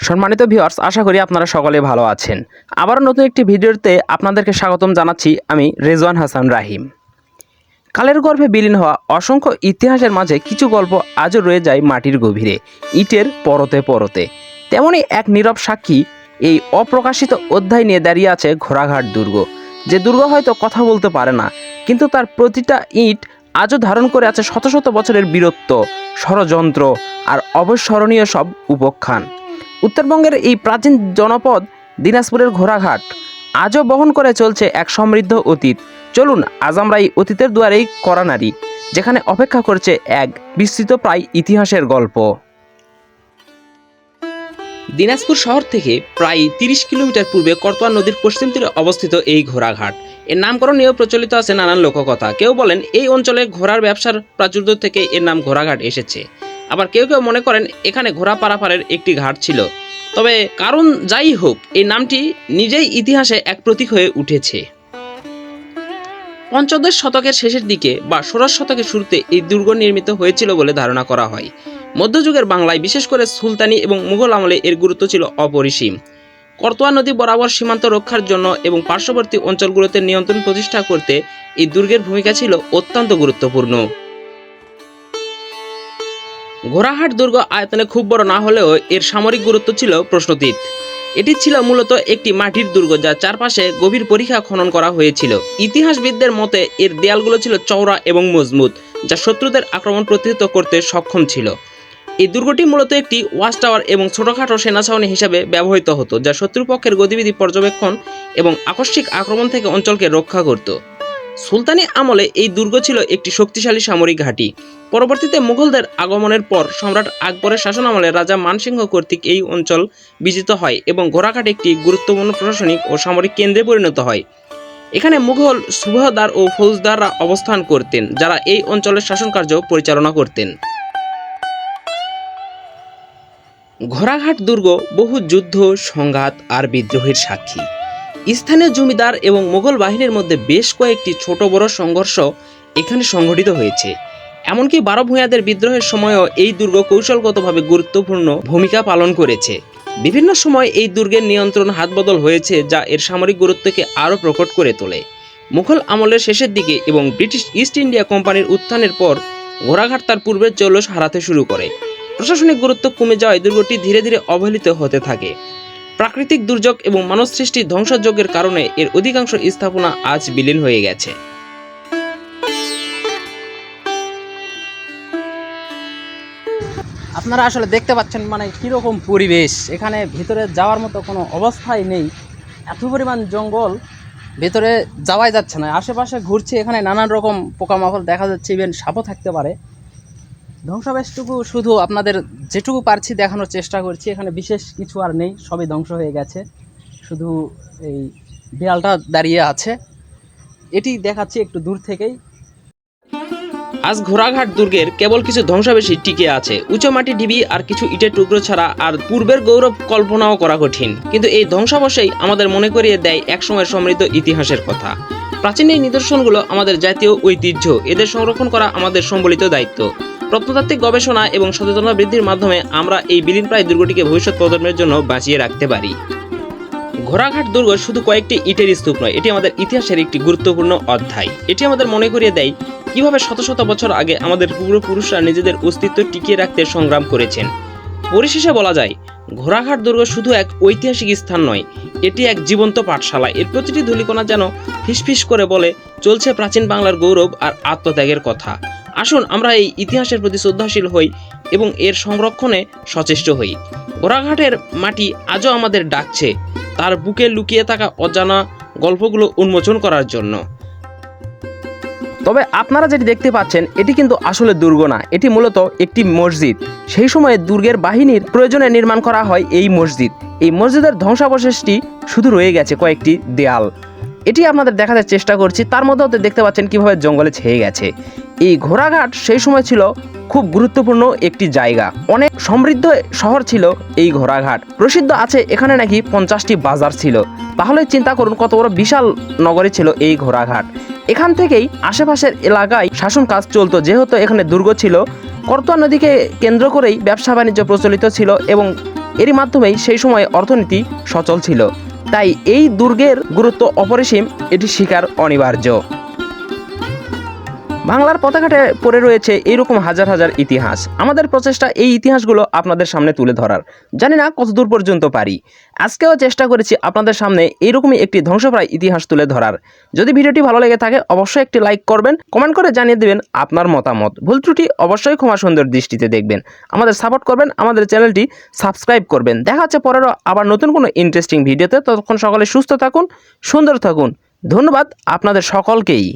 সম্মানিত ভিউয়ার্স, আশা করি আপনারা সকলে ভালো আছেন। আবারও নতুন একটি ভিডিওতে আপনাদেরকে স্বাগতম জানাচ্ছি আমি রেজওয়ান হাসান রাহিম। কালের গর্ভে বিলীন হওয়া অসংখ্য ইতিহাসের মাঝে কিছু গল্প আজও রয়ে যায় মাটির গভীরে, ইটের পরতে পরতে। তেমনই এক নীরব সাক্ষী এই অপ্রকাশিত অধ্যায় নিয়ে দাঁড়িয়ে আছে ঘোড়াঘাট দুর্গ, যে দুর্গ হয়তো কথা বলতে পারে না, কিন্তু তার প্রতিটা ইট আজও ধারণ করে আছে শত শত বছরের বীরত্ব, ষড়যন্ত্র আর অবস্মরণীয় সব উপাখ্যান। উত্তরবঙ্গের এই প্রাচীন জনপদ দিনাজপুরের ঘোড়াঘাট। আজও বহন করে চলছে এক সমৃদ্ধ অতীত। চলুন, আজ আমরা এই অতীতের দুয়ারেই করা নারী, যেখানে অপেক্ষা করছে এক বিস্তৃত প্রায় ইতিহাসের গল্প। দিনাজপুর শহর থেকে প্রায় তিরিশ কিলোমিটার পূর্বে করতোয়া নদীর পশ্চিম তীরে অবস্থিত এই ঘোড়াঘাট। এর নামকরণ নিয়েও প্রচলিত আছে নানান লোককথা। কেউ বলেন, এই অঞ্চলে ঘোড়ার ব্যবসার প্রাচুর্য থেকে এর নাম ঘোড়াঘাট এসেছে। আবার কেউ কেউ মনে করেন এখানে ঘোড়া পারাপারের একটি ঘাট ছিল। তবে কারণ যাই হোক, এই নামটি নিজেই ইতিহাসে এক প্রতীক হয়ে উঠেছে। পঞ্চদশ শতকের শেষের দিকে বা ষোড়শ শতকের শুরুতে এই দুর্গ নির্মিত হয়েছিল বলে ধারণা করা হয়। মধ্যযুগের বাংলায় বিশেষ করে সুলতানি এবং মুঘল আমলে এর গুরুত্ব ছিল অপরিসীম। করতোয়া নদী বরাবর সীমান্ত রক্ষার জন্য এবং পার্শ্ববর্তী অঞ্চলগুলোতে নিয়ন্ত্রণ প্রতিষ্ঠা করতে এই দুর্গের ভূমিকা ছিল অত্যন্ত গুরুত্বপূর্ণ। ঘোড়াহাট দুর্গ আয়তনে খুব বড় না হলেও এর সামরিক গুরুত্ব ছিল প্রশ্নতীত। এটি ছিল মূলত একটি মাটির দুর্গ যা চারপাশে গভীর পরীক্ষা খনন করা হয়েছিল। ইতিহাসবিদদের মতে এর দেয়ালগুলো ছিল চওড়া এবং মজবুত, যা শত্রুদের আক্রমণ প্রতিহত করতে সক্ষম ছিল। এই দুর্গটি মূলত একটি ওয়াচ টাওয়ার এবং ছোটখাটো সেনা ছাউনি হিসাবে ব্যবহৃত হতো, যা শত্রুপক্ষের গতিবিধি পর্যবেক্ষণ এবং আকস্মিক আক্রমণ থেকে অঞ্চলকে রক্ষা করত। সুলতানি আমলে এই দুর্গ ছিল একটি শক্তিশালী সামরিক ঘাঁটি। পরবর্তীতে মুঘলদের আগমনের পর সম্রাট আকবরের শাসনামলে রাজা মানসিংহ কর্তৃক এই অঞ্চল বিজিত হয় এবং ঘোড়াঘাট একটি গুরুত্বপূর্ণ প্রশাসনিক ও সামরিক কেন্দ্রে পরিণত হয়। এখানে মুঘল সুবাহদার ও ফৌজদাররা অবস্থান করতেন, যারা এই অঞ্চলের শাসনকার্য পরিচালনা করতেন। ঘোড়াঘাট দুর্গ বহু যুদ্ধ, সংঘাত আর বিদ্রোহের সাক্ষী। স্থানীয় জমিদার এবং মোগল বাহিনীর মধ্যে বেশ কয়েকটি ছোট বড় সংঘর্ষ এখানে সংঘটিত হয়েছে। এমনকি বারো ভূঁইয়াদের বিদ্রোহের সময়ও এই দুর্গ কৌশলগতভাবে গুরুত্বপূর্ণ ভূমিকা পালন করেছে। বিভিন্ন সময় এই দুর্গের নিয়ন্ত্রণ হাতবদল হয়েছে যা এর সামরিক গুরুত্বকে আরও প্রকট করে তোলে। মুঘল আমলের শেষের দিকে এবং ব্রিটিশ ইস্ট ইন্ডিয়া কোম্পানির উত্থানের পর ঘোড়াঘাট তার পূর্বের জলস হারাতে শুরু করে। প্রশাসনিক গুরুত্ব কমে যাওয়ায় দুর্গটি ধীরে ধীরে অবহেলিত হতে থাকে। প্রাকৃতিক দুর্যোগ এবং মানব সৃষ্টি ধ্বংসযজ্ঞের কারণে এর অধিকাংশ স্থাপনা আজ বিলীন হয়ে গেছে। আপনারা আসলে দেখতে পাচ্ছেন মানে কীরকম পরিবেশ। এখানে ভিতরে যাওয়ার মতো কোনো অবস্থাই নেই। এত পরিমাণ জঙ্গল ভেতরে যাওয়াই যাচ্ছে না। আশেপাশে ঘুরছে, এখানে নানান রকম পোকামাকড় দেখা যাচ্ছে, ইভেন সাপও থাকতে পারে। ধ্বংসাবেশটুকু শুধু আপনাদের যেটুকু পারছি দেখানোর চেষ্টা করছি, এখানে বিশেষ কিছু আর নেই, সবই ধ্বংস হয়ে গেছে। শুধু এই দেয়ালটা দাঁড়িয়ে আছে। এটি দেখাচ্ছি একটু দূর থেকেই। আজ ঘোড়াঘাট দুর্গের কেবল কিছু ধ্বংসাবেশী টিকে আছে। উঁচু মাটি ঢিবি আর কিছু ইটের টুকরো ছাড়া আর পূর্বের গৌরব কল্পনাও করা কঠিন। কিন্তু এই ধ্বংসাবশেই আমাদের মনে করিয়ে দেয় একসময়ের সমৃদ্ধ ইতিহাসের কথা। প্রাচীন এই নিদর্শনগুলো আমাদের জাতীয় ঐতিহ্য, এদের সংরক্ষণ করা আমাদের সম্বলিত দায়িত্ব। প্রত্নতাত্ত্বিক গবেষণা এবং সচেতনতা বৃদ্ধির মাধ্যমে আমরা এই বিলীনপ্রায় দুর্গটিকে ভবিষ্যৎ প্রজন্মের জন্য বাঁচিয়ে রাখতে পারি। ঘোড়াঘাট দুর্গ শুধু কয়েকটি ইটের স্তূপ নয়, এটি আমাদের ইতিহাসের একটি গুরুত্বপূর্ণ অধ্যায়। এটি আমাদের মনে করিয়ে দেয় কীভাবে শত শত বছর আগে আমাদের পূর্বপুরুষরা নিজেদের অস্তিত্ব টিকিয়ে রাখতে সংগ্রাম করেছেন। পরিশেষে বলা যায়, ঘোড়াঘাট দুর্গ শুধু এক ঐতিহাসিক স্থান নয়, এটি এক জীবন্ত পাঠশালা। এর প্রতিটি ধূলিকণা যেন ফিসফিস করে বলে, চলছে প্রাচীন বাংলার গৌরব আর আত্মত্যাগের কথা। আসুন, আমরা এই ইতিহাসের প্রতি শ্রদ্ধাশীল হই এবং এর সংরক্ষণে সচেষ্ট হই। ঘোড়াঘাটের মাটি আজও আমাদের ডাকছে, তার বুকে লুকিয়ে থাকা অজানা গল্পগুলো উন্মোচন করার জন্য। তবে আপনারা যেটি দেখতে পাচ্ছেন, এটি কিন্তু আসলে দুর্গ না, এটি মূলত একটি মসজিদ। সেই সময়ে দুর্গের বাহিনীর প্রয়োজনে নির্মাণ করা হয় এই মসজিদ। এই মসজিদের ধ্বংসাবশেষটি শুধু রয়ে গেছে কয়েকটি দেয়াল। এটি আপনাদের দেখাতে চেষ্টা করছি। তার মধ্যেও দেখতে পাচ্ছেন কীভাবে জঙ্গলে ছেয়ে গেছে। এই ঘোড়াঘাট সেই সময় ছিল খুব গুরুত্বপূর্ণ একটি জায়গা। অনেক সমৃদ্ধ শহর ছিল এই ঘোড়াঘাট। প্রসিদ্ধ আছে এখানে নাকি পঞ্চাশটি বাজার ছিল। তাহলে চিন্তা করুন কত বড় বিশাল নগরী ছিল এই ঘোড়াঘাট। এখান থেকেই আশেপাশের এলাকায় শাসন কাজ চলতো, যেহেতু এখানে দুর্গ ছিল। করতোয়া নদীকে কেন্দ্র করেই ব্যবসা বাণিজ্য প্রচলিত ছিল এবং এরই মাধ্যমেই সেই সময় অর্থনীতি সচল ছিল। তাই এই দুর্গের গুরুত্ব অপরিসীম এটি শিকার অনিবার্য। বাংলার পতাকাটে পড়ে রয়েছে এইরকম হাজার হাজার ইতিহাস। আমাদের প্রচেষ্টা এই ইতিহাসগুলো আপনাদের সামনে তুলে ধরার। জানি না কতদূর পর্যন্ত পারি। আজকেও চেষ্টা করেছি আপনাদের সামনে এইরকমই একটি ধ্বংসপ্রায় ইতিহাস তুলে ধরার। যদি ভিডিওটি ভালো লেগে থাকে, অবশ্যই একটি লাইক করবেন, কমেন্ট করে জানিয়ে দেবেন আপনার মতামত। ভুল ত্রুটি অবশ্যই ক্ষমা সুন্দর দৃষ্টিতে দেখবেন। আমাদের সাপোর্ট করবেন, আমাদের চ্যানেলটি সাবস্ক্রাইব করবেন। দেখা হচ্ছে পরেরও আবার নতুন কোনো ইন্টারেস্টিং ভিডিওতে। ততক্ষণ সকলে সুস্থ থাকুন, সুন্দর থাকুন। ধন্যবাদ আপনাদের সকলকেই।